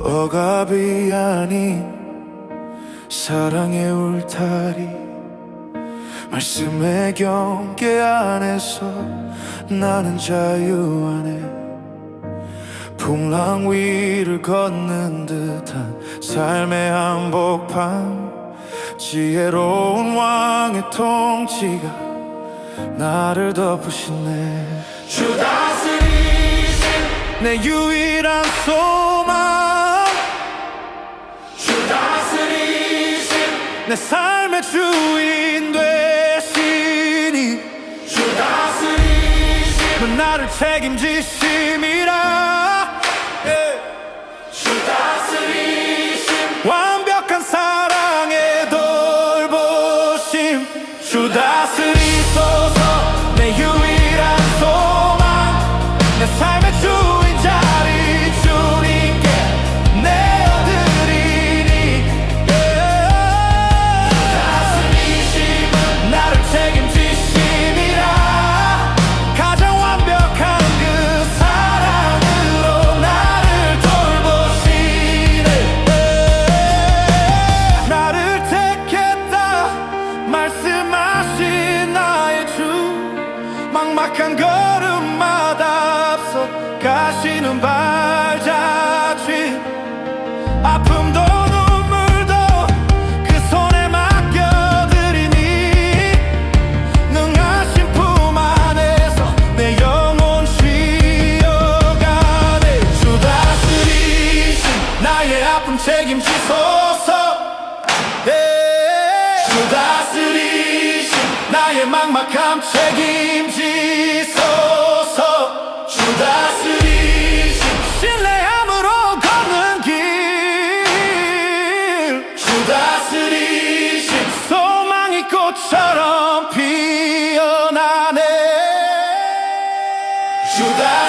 억압이 아닌 사랑의 울타리. 말씀의 경계 안에서 나는 자유 안에 풍랑 위를 걷는 듯한 삶의 한복판. 지혜로운 왕의 통치가 나를 덮으시네. 주 다스리신 내 유일한 소 내 삶의 주인 되시니. 주 다스리신 나를 책임지심이라. 예. 주 다스리신 완벽한 사랑의 돌보심. 주 다스리소 가시는 발자취. 아픔도 눈물도 그 손에 맡겨드리니. 능하신 품 안에서 내 영혼 쉬어가네. 주 다스리신 나의 아픔 책임지소서. 예. 주 다스리신 나의 막막함 책임지 сюда